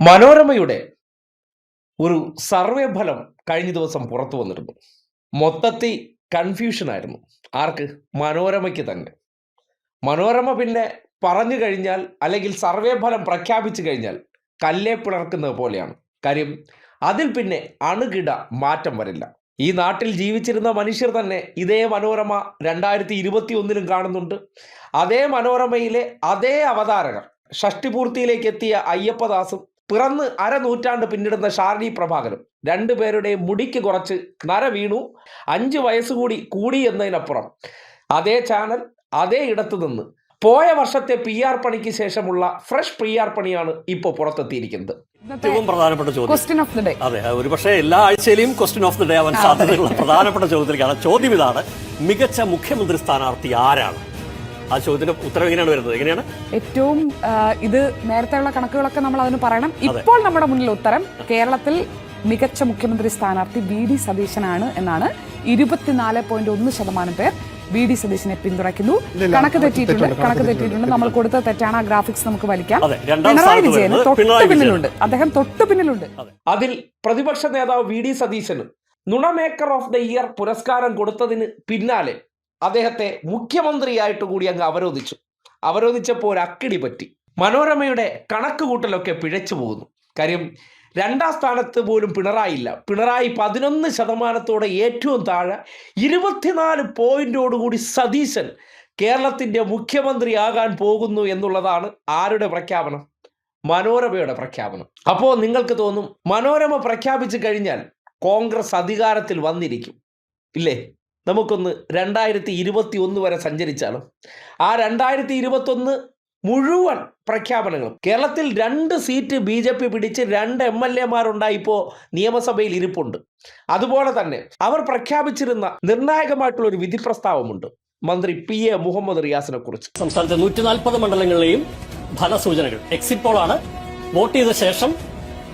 മനോരമയുടെ ഒരു സർവേ ഫലം കഴിഞ്ഞ ദിവസം പുറത്തു വന്നിരുന്നു. മൊത്തത്തിൽ കൺഫ്യൂഷൻ ആയിരുന്നു. ആർക്ക്? മനോരമയ്ക്ക് തന്നെ. മനോരമ പിന്നെ പറഞ്ഞു കഴിഞ്ഞാൽ അല്ലെങ്കിൽ സർവേ ഫലം പ്രഖ്യാപിച്ചു കഴിഞ്ഞാൽ കല്ലേ പിളർക്കുന്നത് പോലെയാണ്. കാര്യം അതിൽ പിന്നെ അണുകിട മാറ്റം വരില്ല. ഈ നാട്ടിൽ ജീവിച്ചിരുന്ന മനുഷ്യർ തന്നെ ഇതേ മനോരമ രണ്ടായിരത്തി ഇരുപത്തി ഒന്നിലും കാണുന്നുണ്ട്. അതേ മനോരമയിലെ അതേ അവതാരകർ ഷഷ്ടിപൂർത്തിയിലേക്ക് എത്തിയ അയ്യപ്പദാസും പിറന്ന് അരനൂറ്റാണ്ട് പിന്നിടുന്ന ഷാർലി പ്രഭാകരും രണ്ടുപേരുടെ മുടിക്ക് കുറച്ച് നര വീണു. അഞ്ച് വയസ്സ് കൂടി കൂടി എന്നതിനപ്പുറം അതേ ചാനൽ അതേ ഇടത്തു നിന്ന്. പോയ വർഷത്തെ പി ആർ പണിക്ക് ശേഷമുള്ള ഫ്രഷ് പി ആർ പണിയാണ് ഇപ്പോൾ പുറത്തെത്തിയിരിക്കുന്നത്. ഏറ്റവും പ്രധാനപ്പെട്ട ചോദ്യം. ക്വസ്റ്റ്യൻ ഓഫ് ദി ഡേ അതെ ഒരു പക്ഷേ എല്ലാ ആഴ്ചയിലെയും ക്വസ്റ്റ്യൻ ഓഫ് ദി ഡേ അവൻ സാധ്യതയുള്ള പ്രധാനപ്പെട്ട ചോദ്യത്തിലേക്കാണ്. ചോദ്യം ഇതാണ് മികച്ച മുഖ്യമന്ത്രി സ്ഥാനാർത്ഥി ആരാണ്? ആ ചോദ്യത്തിന്റെ ഉത്തരം എങ്ങനെയാണ് വരുന്നത്? എങ്ങനെയാണ്? ഏറ്റവും ഇത് നേരത്തെയുള്ള കണക്കുകളൊക്കെ നമ്മൾ അതിന് പറയണം. ഇപ്പോൾ നമ്മുടെ മുന്നിൽ ഉത്തരം കേരളത്തിൽ മികച്ച മുഖ്യമന്ത്രി സ്ഥാനാർത്ഥി വി ഡി സതീശനാണ് എന്നാണ്. ഇരുപത്തിനാല് പോയിന്റ് ഒന്ന് ശതമാനം പേർ വി ഡി സതീശനെ പിന്തുണയ്ക്കുന്നു. കണക്ക് തെറ്റിയിട്ടുണ്ട്. കണക്ക് തെറ്റിയിട്ടുണ്ട് നമ്മൾ കൊടുത്ത തെറ്റാണ്. ആ ഗ്രാഫിക്സ് നമുക്ക് വലിക്കാം അതെ, രണ്ടാം പിണറായി വിജയൻ തൊട്ടു തൊട്ട് പിന്നിലുണ്ട്. അദ്ദേഹം തൊട്ട് പിന്നിലുണ്ട്. അതിൽ പ്രതിപക്ഷ നേതാവ് വി ഡി സതീശന് നുണമേക്കർ ഓഫ് ദ ഇയർ പുരസ്കാരം കൊടുത്തതിന് പിന്നാലെ അദ്ദേഹത്തെ മുഖ്യമന്ത്രിയായിട്ട് കൂടി അങ്ങ് അവരോധിച്ചു. അവരോധിച്ചപ്പോൾ ഒരു അക്കിടി പറ്റി. മനോരമയുടെ കണക്ക് കൂട്ടലൊക്കെ പിഴച്ചു പോകുന്നു. കാര്യം രണ്ടാം സ്ഥാനത്ത് പോലും പിണറായില്ല പിണറായി പതിനൊന്ന് ശതമാനത്തോടെ ഏറ്റവും താഴെ ഇരുപത്തിനാല് പോയിന്റോടുകൂടി സതീശൻ കേരളത്തിന്റെ മുഖ്യമന്ത്രിയാകാൻ പോകുന്നു എന്നുള്ളതാണ് ആരുടെ പ്രഖ്യാപനം? മനോരമയുടെ പ്രഖ്യാപനം. അപ്പോൾ നിങ്ങൾക്ക് തോന്നും മനോരമ പ്രഖ്യാപിച്ചു കഴിഞ്ഞാൽ കോൺഗ്രസ് അധികാരത്തിൽ വന്നിരിക്കും. ഇല്ലേ? നമുക്കൊന്ന് രണ്ടായിരത്തി ഇരുപത്തി ഒന്ന് വരെ സഞ്ചരിച്ചാലും? ആ രണ്ടായിരത്തി ഇരുപത്തി ഒന്ന് മുഴുവൻ പ്രഖ്യാപനങ്ങളും കേരളത്തിൽ രണ്ട് സീറ്റ് ബി ജെ പി പിടിച്ച് രണ്ട് എം എൽ എമാരുണ്ടായിപ്പോൾ നിയമസഭയിൽ ഇരിപ്പുണ്ട്. അതുപോലെ തന്നെ അവർ പ്രഖ്യാപിച്ചിരുന്ന നിർണായകമായിട്ടുള്ള ഒരു വിധി പ്രസ്താവമുണ്ട് മന്ത്രി പി എ മുഹമ്മദ് റിയാസിനെ കുറിച്ച്. സംസ്ഥാനത്തെ നൂറ്റി നാൽപ്പത് മണ്ഡലങ്ങളിലെയും ഫലസൂചനകൾ എക്സിറ്റ് പോളാണ് വോട്ട് ചെയ്ത ശേഷം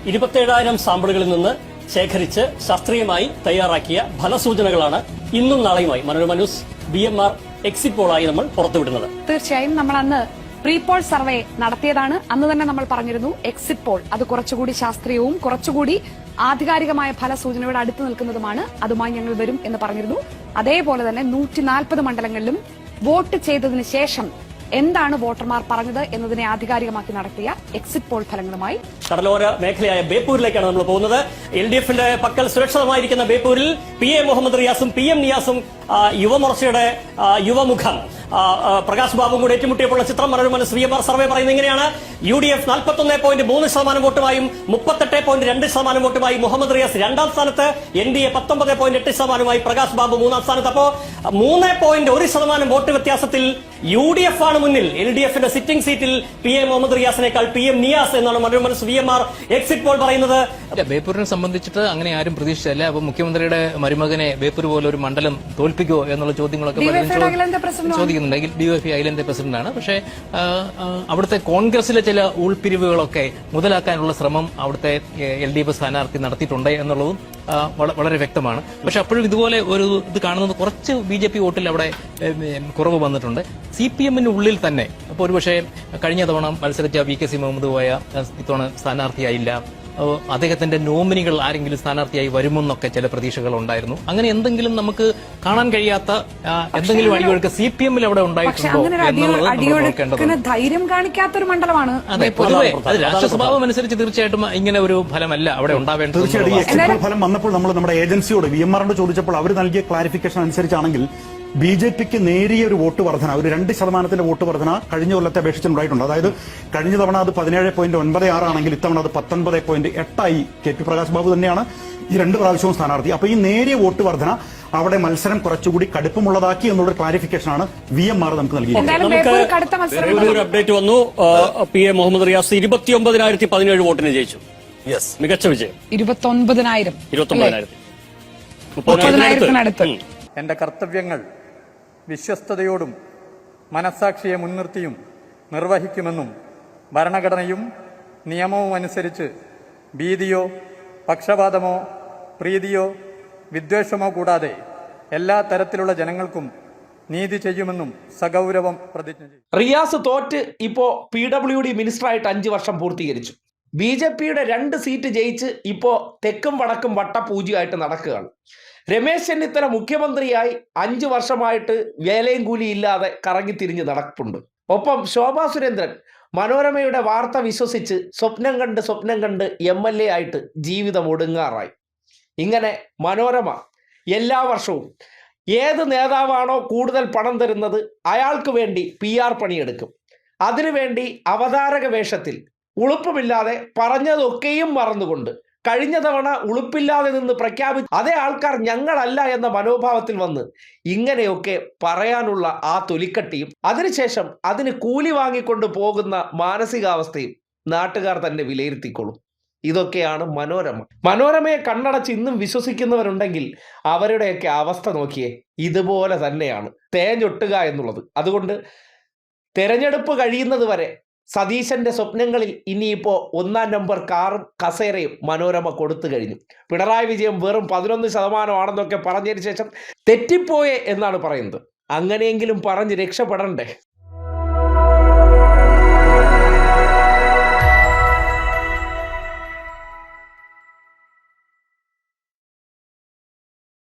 ഇരുപത്തേഴായിരം സാമ്പിളുകളിൽ നിന്ന് ശേഖരിച്ച് ശാസ്ത്രീയമായി തയ്യാറാക്കിയ ഫലസൂചനകളാണ് ഇന്നും നാളെയുമായി Manorama news B M R exit പോളായി നമ്മൾ പുറത്തുവിടുന്നത്. തീർച്ചയായും നമ്മൾ അന്ന് പ്രീ പോൾ സർവേ നടത്തിയതാണ്. അന്ന് തന്നെ നമ്മൾ പറഞ്ഞിരുന്നു എക്സിറ്റ് പോൾ. അത് കുറച്ചുകൂടി ശാസ്ത്രീയവും കുറച്ചുകൂടി ആധികാരികമായ ഫലസൂചനയോട് അടുത്ത് നിൽക്കുന്നതുമാണ്. അതുമായി ഞങ്ങൾ വരും എന്ന് പറഞ്ഞിരുന്നു. അതേപോലെ തന്നെ നൂറ്റി മണ്ഡലങ്ങളിലും വോട്ട് ചെയ്തതിനു ശേഷം എന്താണ് വോട്ടർമാർ പറഞ്ഞത് എന്നതിനെ ആധികാരികമാക്കി നടത്തിയ എക്സിറ്റ് പോൾ ഫലങ്ങളുമായി. കടലോര മേഖലയായ ബേപ്പൂരിലേക്കാണ് നമ്മൾ പോകുന്നത്. എൽ ഡി എഫിന്റെ പക്കൽ സുരക്ഷിതമായിരിക്കുന്ന ബേപ്പൂരിൽ പി എ മുഹമ്മദ് റിയാസും പി എം നിയാസും യുവമോർച്ചയുടെ യുവമുഖം. പ്രകാശ് ബാബും കൂടി ഏറ്റുമുട്ടിയപ്പോൾ ചിത്രം Manorama C M R survey പറയുന്നത് ഇങ്ങനെയാണ്. യു ഡി എഫ് നാൽപ്പത്തൊന്ന് പോയിന്റ് മൂന്ന് ശതമാനം വോട്ടുമായും മുപ്പത്തെട്ട് പോയിന്റ് രണ്ട് ശതമാനം വോട്ടുമായി മുഹമ്മദ് റിയാസ് രണ്ടാം സ്ഥാനത്ത് എൻ ഡി എ പത്തൊമ്പത് പോയിന്റ് എട്ട് ശതമാനമായി പ്രകാശ് ബാബു മൂന്നാം സ്ഥാനത്ത്. അപ്പോ മൂന്ന് പോയിന്റ് ഒരു ശതമാനം വോട്ട് വ്യത്യാസത്തിൽ യു ഡി എഫ് ആണ് മുന്നിൽ. എൽ ഡി എഫിന്റെ സിറ്റിംഗ് സീറ്റിൽ പി എം മുഹമ്മദ് റിയാസിനേക്കാൾ പി എം നിയാസ് എന്നാണ് Manorama V M R exit poll പറയുന്നത് ബേപ്പൂരിനെ സംബന്ധിച്ചിട്ട് അങ്ങനെ ആരും പ്രതീക്ഷിച്ചല്ല അപ്പൊ മുഖ്യമന്ത്രിയുടെ മരുമകനെ ബേപ്പൂർ പോലെ ഒരു മണ്ഡലം തോൽപ്പിക്കോ എന്നുള്ള ചോദ്യങ്ങളൊക്കെ DYFI ചോ- എഫ് അഖിലേന്ത്യാ പ്രസിഡന്റാണ് പക്ഷേ അവിടുത്തെ കോൺഗ്രസിലെ ചില ഉൾപിരിവുകളൊക്കെ മുതലാക്കാനുള്ള ശ്രമം അവിടുത്തെ എൽ ഡി എഫ് സ്ഥാനാർത്ഥി നടത്തിയിട്ടുണ്ട് എന്നുള്ളതും വളരെ വ്യക്തമാണ്. പക്ഷെ അപ്പോഴും ഇതുപോലെ ഒരു ഇത് കാണുന്നത് കുറച്ച് ബി ജെ പി വോട്ടിൽ അവിടെ കുറവ് വന്നിട്ടുണ്ട്. സി പി എമ്മിന് ഉള്ളിൽ തന്നെ അപ്പോൾ ഒരുപക്ഷെ കഴിഞ്ഞ തവണ മത്സരിച്ച വി കെ സി മുഹമ്മദ് പോയ ഇത്തവണ സ്ഥാനാർത്ഥിയായില്ല. അദ്ദേഹത്തിന്റെ നോമിനികൾ ആരെങ്കിലും സ്ഥാനാർത്ഥിയായി വരുമെന്നൊക്കെ ചില പ്രതീക്ഷകൾ ഉണ്ടായിരുന്നു. അങ്ങനെ എന്തെങ്കിലും നമുക്ക് കാണാൻ കഴിയാത്ത എന്തെങ്കിലും അടിയൊഴുക്ക് സി പി എമ്മിൽ അവിടെ പക്ഷെ ഉണ്ടായിട്ടുണ്ടോ എന്നുള്ളത് ധൈര്യം കാണിക്കാത്തൊരു മണ്ഡലമാണ് അതെ പൊതുവെ അനുസരിച്ച് തീർച്ചയായിട്ടും ഇങ്ങനെ ഒരു ഫലമല്ല അവിടെ ഉണ്ടാവേണ്ടത് തീർച്ചയായിട്ടും ഫലം വന്നപ്പോൾ നമ്മൾ നമ്മുടെ ഏജൻസിയോട് വി എം ആറിനോട് ചോദിച്ചപ്പോൾ അവർ നൽകിയ ക്ലാരിഫിക്കേഷൻ അനുസരിച്ചാണെങ്കിൽ ബി ജെ പിക്ക് നേരിയ ഒരു വോട്ട് വർധന ഒരു രണ്ട് ശതമാനത്തിന്റെ വോട്ട് വർധന കഴിഞ്ഞ കൊല്ലത്തെ അപേക്ഷിച്ചുണ്ടായിട്ടുണ്ട് അതായത് കഴിഞ്ഞ തവണ അത് പതിനേഴ് പോയിന്റ് ഒൻപത് ആറാണെങ്കിൽ ഇത്തവണ അത് പത്തൊൻപത് പോയിന്റ് എട്ടായി കെ പി പ്രകാശ് ബാബു തന്നെയാണ് ഈ രണ്ട് പ്രാവശ്യവും സ്ഥാനാർത്ഥി. അപ്പൊ ഈ നേരിയ വോട്ട് വർധന അവിടെ മത്സരം കുറച്ചുകൂടി കടുപ്പമുള്ളതാക്കി എന്നുള്ളൊരു ക്ലാരിഫിക്കേഷനാണ് വി എം ആർ നമുക്ക് നൽകിയിരിക്കുന്നത്. എന്തായാലും ബേപ്പൂർ കടുത്ത മത്സരം ഒരു അപ്ഡേറ്റ് വന്നു. പി എ മുഹമ്മദ് റിയാസ് ഇരുപത്തിയൊമ്പതിനായിരത്തി പതിനേഴ് വോട്ടിന് ജയിച്ചു. യെസ് മികച്ച വിജയം. ഇരുപത്തി മുപ്പതിനായിരത്തിനടുത്ത്. എന്റെ കർത്തവ്യങ്ങൾ വിശ്വസ്തയോടും മനസ്സാക്ഷിയെ മുൻനിർത്തിയും നിർവഹിക്കുമെന്നും ഭരണഘടനയും നിയമവും അനുസരിച്ച് ഭീതിയോ പക്ഷപാതമോ പ്രീതിയോ വിദ്വേഷമോ കൂടാതെ എല്ലാ തരത്തിലുള്ള ജനങ്ങൾക്കും നീതി ചെയ്യുമെന്നും സഗൗരവം പ്രതിജ്ഞ ചെയ്തു. റിയാസ് തോറ്റ് ഇപ്പോ പി ഡബ്ല്യു ഡി മിനിസ്റ്ററായിട്ട് അഞ്ച് വർഷം പൂർത്തീകരിച്ചു. ബി ജെ പിയുടെ രണ്ട് സീറ്റ് ജയിച്ച് ഇപ്പോൾ തെക്കും വടക്കും വട്ടപൂജയായിട്ട് നടക്കുകയാണ്. രമേശ് ചെന്നിത്തല മുഖ്യമന്ത്രിയായി അഞ്ചു വർഷമായിട്ട് വേലയും കൂലി ഇല്ലാതെ കറങ്ങിത്തിരിഞ്ഞ് നടപ്പുണ്ട്. ഒപ്പം ശോഭാ സുരേന്ദ്രൻ മനോരമയുടെ വാർത്ത വിശ്വസിച്ച് സ്വപ്നം കണ്ട് സ്വപ്നം കണ്ട് എം എൽ എ ആയിട്ട് ജീവിതം ഒടുങ്ങാറായി. ഇങ്ങനെ മനോരമ എല്ലാ വർഷവും ഏത് നേതാവാണോ കൂടുതൽ പണം തരുന്നത് അയാൾക്ക് വേണ്ടി പി ആർ പണിയെടുക്കും. അതിനുവേണ്ടി അവതാരക വേഷത്തിൽ ഉളുപ്പമില്ലാതെ പറഞ്ഞതൊക്കെയും മറന്നുകൊണ്ട് കഴിഞ്ഞ തവണ ഉളുപ്പില്ലാതെ നിന്ന് പ്രഖ്യാപിച്ചു അതേ ആൾക്കാർ ഞങ്ങളല്ല എന്ന മനോഭാവത്തിൽ വന്ന് ഇങ്ങനെയൊക്കെ പറയാനുള്ള ആ തൊലിക്കട്ടിയും അതിനുശേഷം അതിന് കൂലി വാങ്ങിക്കൊണ്ട് പോകുന്ന മാനസികാവസ്ഥയും നാട്ടുകാർ തന്നെ വിലയിരുത്തിക്കൊള്ളും ഇതൊക്കെയാണ് മനോരമ. മനോരമയെ കണ്ണടച്ച് ഇന്നും വിശ്വസിക്കുന്നവരുണ്ടെങ്കിൽ അവരുടെയൊക്കെ അവസ്ഥ നോക്കിയേ ഇതുപോലെ തന്നെയാണ്. തേഞ്ഞൊട്ടുക എന്നുള്ളത്. അതുകൊണ്ട് തെരഞ്ഞെടുപ്പ് കഴിയുന്നത് വരെ സതീശന്റെ സ്വപ്നങ്ങളിൽ ഇനിയിപ്പോ ഒന്നാം നമ്പർ കാറും കസേരയും മനോരമ കൊടുത്തു കഴിഞ്ഞു. പിണറായി വിജയം വെറും പതിനൊന്ന് ശതമാനമാണെന്നൊക്കെ പറഞ്ഞതിന് ശേഷം തെറ്റിപ്പോയേ എന്നാണ് പറയുന്നത്. അങ്ങനെയെങ്കിലും പറഞ്ഞ് രക്ഷപ്പെടണ്ടേ?